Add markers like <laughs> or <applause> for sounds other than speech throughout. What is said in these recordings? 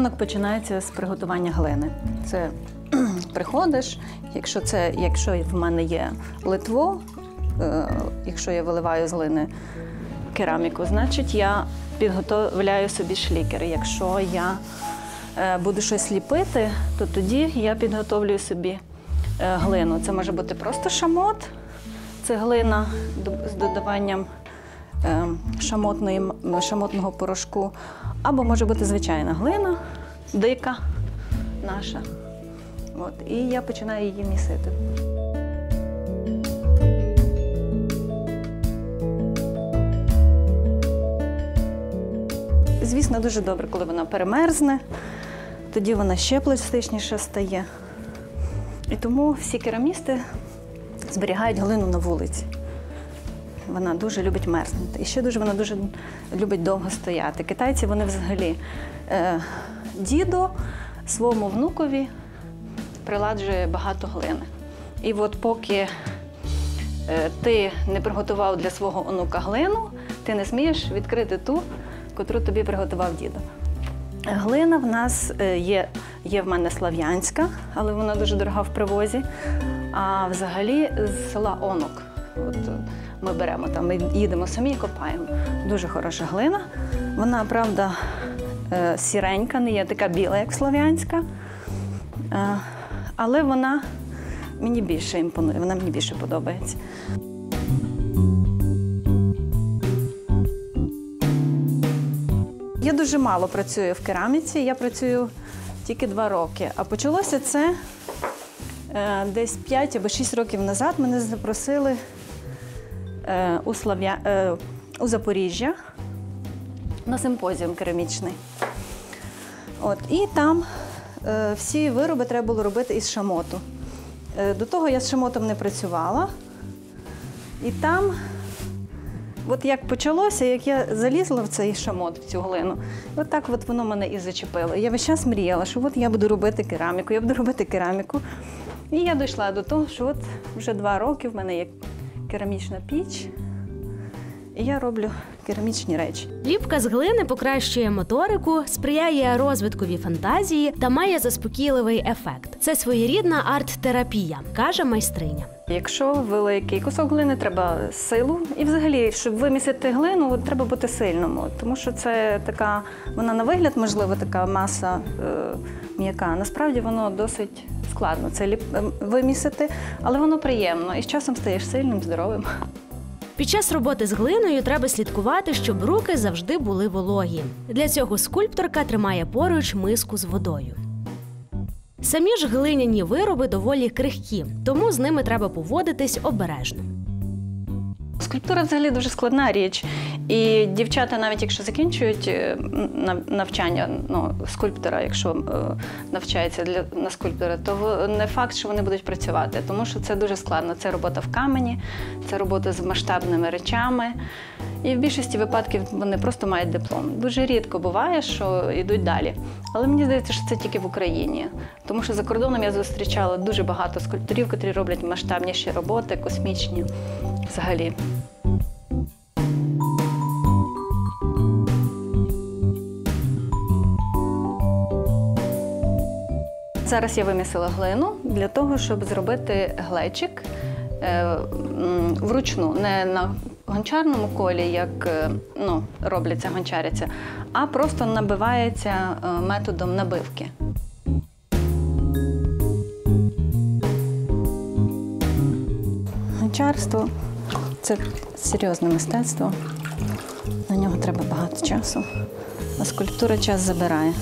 Ранок починається з приготування глини. Це <clears throat> приходиш, якщо це, якщо в мене є литво, е, якщо я виливаю з глини кераміку, значить я підготовляю собі шлікер. Якщо я е, буду щось ліпити, то тоді я підготовлюю собі е, глину. Це може бути просто шамот, це глина з додаванням шамотної, шамотного порошку, або може бути звичайна глина, дика наша. От, і я починаю її місити. Звісно, дуже добре, коли вона перемерзне, тоді вона ще пластичніша стає. І тому всі керамісти зберігають глину на вулиці. Вона дуже любить мерзнути. І ще дуже вона дуже любить довго стояти. Китайці вони взагалі е, дідо своєму внукові приладжує багато глини. І от поки е, ти не приготував для свого онука глину, ти не смієш відкрити ту, котру тобі приготував дідо. Глина в нас е, є, є в мене слав'янська, але вона дуже дорога в привозі. А взагалі з села Онок. От ми беремо там, ми їдемо самі і копаємо. Дуже хороша глина. Вона, правда, е, сіренька, не є така біла, як слов'янська. Е, Але вона мені більше імпонує, вона мені більше подобається. Я дуже мало працюю в кераміці, я працюю тільки два роки. А почалося це е, десь 5 або 6 років назад. Мене запросили у, Слав'я... е, у Запоріжжя на симпозіум керамічний. От, і там е, всі вироби треба було робити із шамоту. Е, до того я з шамотом не працювала. І там От як почалося, як я залізла в цей шамот, в цю глину, от так от воно мене і зачепило. Я весь час мріяла, що от я буду робити кераміку, я буду робити кераміку. І я дійшла до того, що от вже два роки в мене є керамічна піч, і я роблю керамічні речі. Ліпка з глини покращує моторику, сприяє розвиткові фантазії та має заспокійливий ефект. Це своєрідна арт-терапія, каже майстриня. Якщо великий кусок глини, треба силу. І взагалі, щоб вимісити глину, треба бути сильним. Тому що це така, вона на вигляд, можливо, така маса е, м'яка. Насправді воно досить складно це ліп, е, вимісити, але воно приємно. І з часом стаєш сильним, здоровим. Під час роботи з глиною треба слідкувати, щоб руки завжди були вологі. Для цього скульпторка тримає поруч миску з водою. Самі ж глиняні вироби доволі крихкі, тому з ними треба поводитись обережно. Скульптура взагалі дуже складна річ. І дівчата, навіть якщо закінчують е, навчання ну, скульптора, якщо е, навчається для на скульптора, то не факт, що вони будуть працювати, тому що це дуже складно. Це робота в камені, це робота з масштабними речами. І в більшості випадків вони просто мають диплом. Дуже рідко буває, що йдуть далі. Але мені здається, що це тільки в Україні. Тому що за кордоном я зустрічала дуже багато скульпторів, які роблять масштабніші роботи, космічні взагалі. Зараз я вимісила глину для того, щоб зробити глечик е, вручну, не на гончарному колі, як е, ну, робляться, гончаряться, а просто набивається е, методом набивки. Гончарство це серйозне мистецтво. На нього треба багато часу. А скульптура час забирає.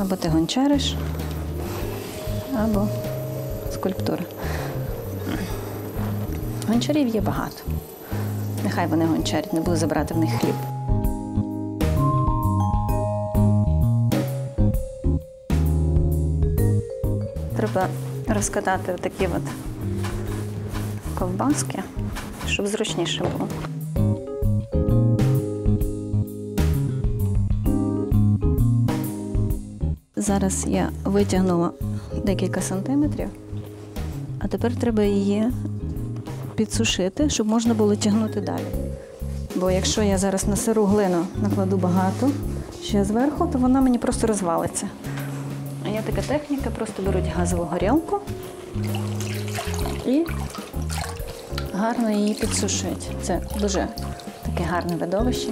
Або ти гончариш, або скульптура. Гончарів є багато. Нехай вони гончарять, не буду забирати в них хліб. Треба розкатати такі от ковбаски, щоб зручніше було. Зараз я витягнула декілька сантиметрів, а тепер треба її підсушити, щоб можна було тягнути далі. Бо якщо я зараз на сиру глину накладу багато, ще зверху, то вона мені просто розвалиться. А є така техніка, просто беруть газову горілку і гарно її підсушують. Це дуже таке гарне видовище.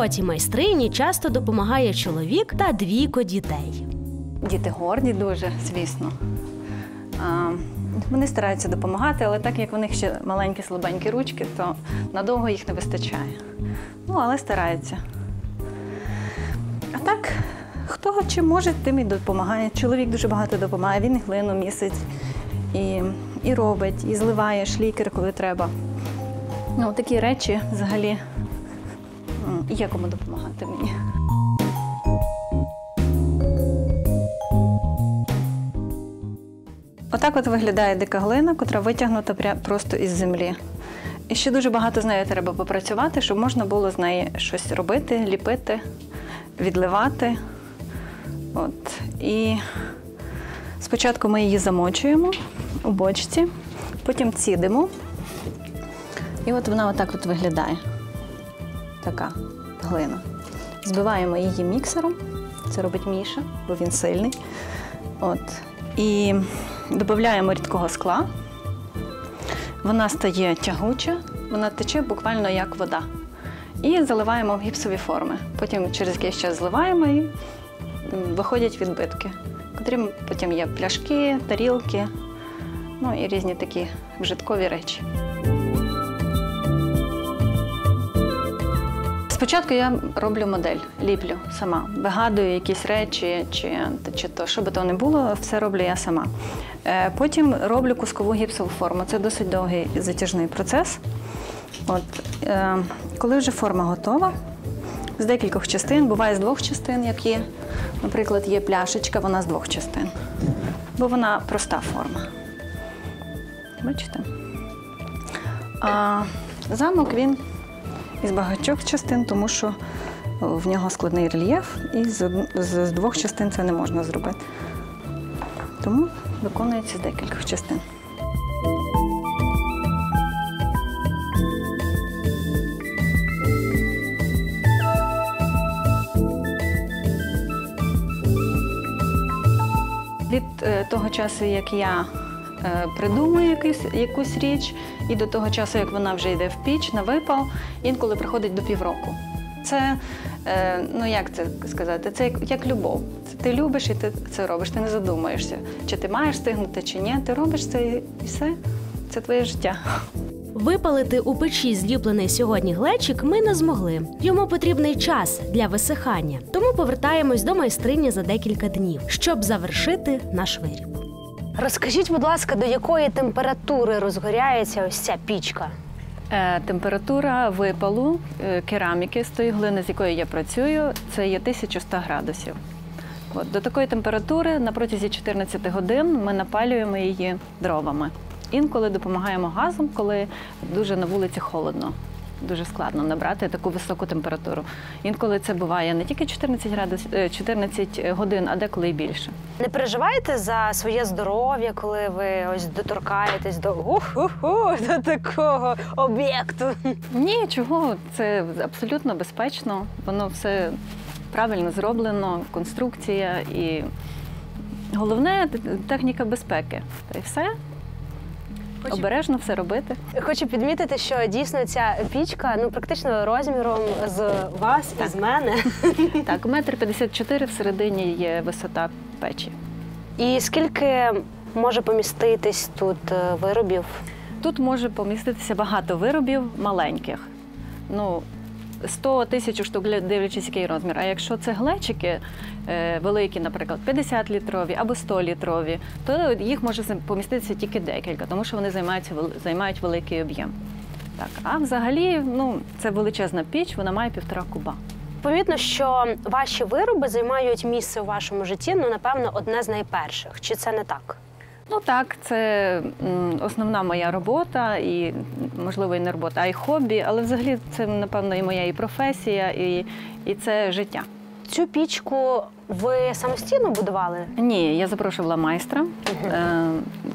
Роботі майстрині часто допомагає чоловік та двійко дітей. Діти горді дуже, звісно. А, Вони стараються допомагати, але так як у них ще маленькі слабенькі ручки, то надовго їх не вистачає. Ну, але стараються. А так, хто чим може, тим і допомагає. Чоловік дуже багато допомагає, він і глину місить, і, і робить, і зливає шлікер, коли треба. Ну, такі речі взагалі є кому допомагати мені. Отак от виглядає дика глина, котра витягнута просто із землі. І ще дуже багато з нею треба попрацювати, щоб можна було з неї щось робити, ліпити, відливати. От. І спочатку ми її замочуємо у бочці, потім цідимо. І от вона отак от виглядає. Така глина. Збиваємо її міксером. Це робить Міша, бо він сильний. От. І додаємо рідкого скла. Вона стає тягуча, вона тече буквально як вода. І заливаємо в гіпсові форми. Потім через якийсь час зливаємо і виходять відбитки, котрі потім є пляшки, тарілки, ну і різні такі вжиткові речі. Спочатку я роблю модель, ліплю сама, вигадую якісь речі, чи, чи то, що би то не було, все роблю я сама. Е, Потім роблю кускову гіпсову форму. Це досить довгий і затяжний процес. От, е, коли вже форма готова, з декількох частин, буває з двох частин, як є. Наприклад, є пляшечка, вона з двох частин, бо вона проста форма. Бачите? А замок він із багатьох частин, тому що в нього складний рельєф, і з, з, з двох частин це не можна зробити. Тому виконується з декількох частин. Від е, того часу, як я е, придумую якусь, якусь річ, і до того часу, як вона вже йде в піч на випал, інколи приходить до півроку. Це, е, ну як це сказати, це як, як любов. Це ти любиш і ти це робиш, ти не задумаєшся, чи ти маєш стигнути, чи ні. Ти робиш це і все. Це твоє життя. Випалити у печі зліплений сьогодні глечик ми не змогли. Йому потрібний час для висихання. Тому повертаємось до майстрині за декілька днів, щоб завершити наш виріб. Розкажіть, будь ласка, до якої температури розгоряється ось ця пічка? Е, Температура випалу е, кераміки з тої глини, з якою я працюю, це є 1100 градусів. От, до такої температури на протязі 14 годин ми напалюємо її дровами. Інколи допомагаємо газом, коли дуже на вулиці холодно. Дуже складно набрати таку високу температуру. Інколи це буває не тільки 14 градус, е, 14 годин, а деколи і більше. Не переживаєте за своє здоров'я, коли ви ось доторкаєтесь до уху до такого об'єкту? Ні, чого, це абсолютно безпечно. Воно все правильно зроблено, конструкція і головне техніка безпеки. Та й все. Хочу- Обережно все робити. Хочу підмітити, що дійсно ця пічка ну практично розміром з вас і з мене. <laughs> Так, метр 54 всередині є висота печі. І скільки може поміститись тут е, виробів? Тут може поміститися багато виробів маленьких. Ну, 100 тисяч штук, дивлячись, який розмір. А якщо це глечики е, великі, наприклад, 50 літрові або 100 літрові, то їх може поміститися тільки декілька, тому що вони займаються, займають великий об'єм. Так, а взагалі, ну, це величезна піч, вона має півтора куба. Помітно, що ваші вироби займають місце у вашому житті, ну напевно, одне з найперших. Чи це не так? Ну так, це основна моя робота, і можливо і не робота, а й хобі. Але взагалі це напевно і моя і професія, і, і це життя. цю пічку ви самостійно будували? Ні, я запрошувала майстра. Е,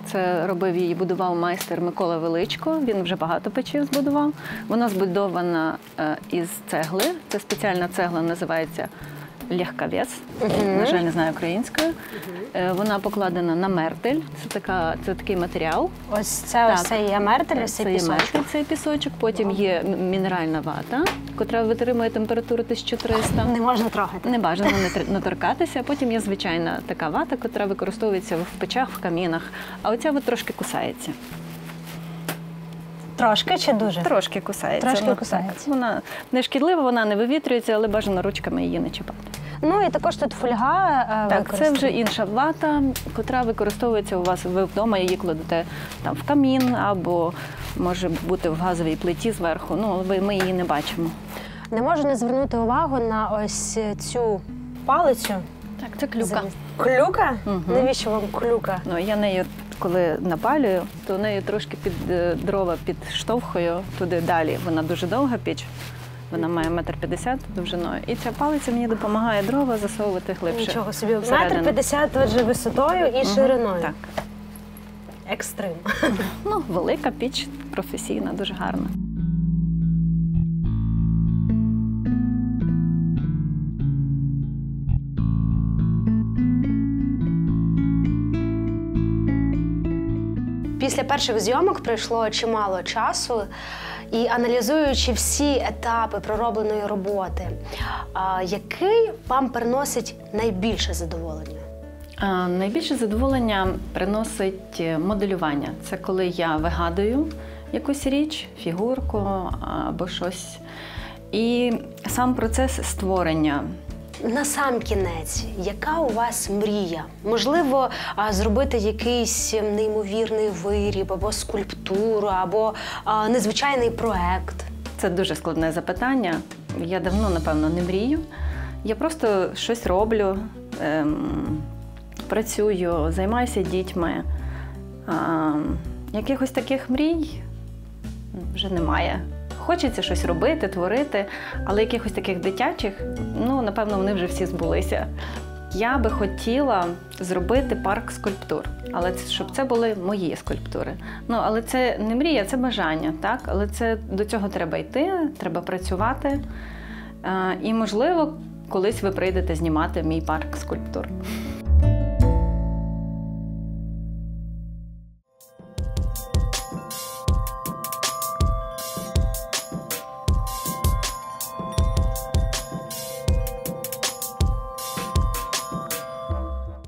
Це робив її, будував майстер Микола Величко. Він вже багато печів збудував. Вона збудована е, із цегли. Це спеціальна цегла, називається легковес. На жаль, не знаю українською. Е, Вона покладена на мертель. Це така, це такий матеріал. Ось це ось це є мертель, ось цей Це є пісочок. мертель, цей пісочок. Потім є мінеральна вата, котра витримує температуру 1300. Не можна трогати. Не бажано не торкатися. Потім є звичайна така вата, яка використовується в печах, в камінах. А оця от трошки кусається. Трошки чи дуже? Трошки кусається. Трошки Ну, кусається. Вона не шкідлива, вона не вивітрюється, але бажано ручками її не чіпати. Ну і також тут фольга е, Так, це вже інша вата, котра використовується у вас. Ви вдома її кладете там в камін або може бути в газовій плиті зверху. Ну, ми її не бачимо. Не можу не звернути увагу на ось цю палицю. Так, це клюка. Клюка? Мгм. Навіщо вам клюка? Ну, я нею, коли напалюю, то нею трошки під е, дрова підштовхую туди далі. Вона дуже довга піч. Вона має метр п'ятдесят довжиною. І ця палиця мені допомагає дрова засовувати глибше. Нічого собі. Метр п'ятдесят отже висотою і шириною. Так. Екстрим. Ну, велика піч, професійна, дуже гарна. Після перших зйомок пройшло чимало часу, і аналізуючи всі етапи проробленої роботи, який вам приносить найбільше задоволення? Найбільше задоволення приносить е, моделювання. Це коли я вигадую якусь річ, фігурку або щось. І сам процес створення. На сам кінець, яка у вас мрія? Можливо, зробити якийсь неймовірний виріб, або скульптуру, або незвичайний проект. Це дуже складне запитання. Я давно, напевно, не мрію. Я просто щось роблю, ем, працюю, займаюся дітьми. А, якихось таких мрій вже немає. Хочеться щось робити, творити, але якихось таких дитячих, ну, напевно, вони вже всі збулися. Я би хотіла зробити парк скульптур, але це, щоб це були мої скульптури. Ну, але це не мрія, це бажання, так? Але це до цього треба йти, треба працювати. Е, і, можливо, колись ви прийдете знімати мій парк скульптур.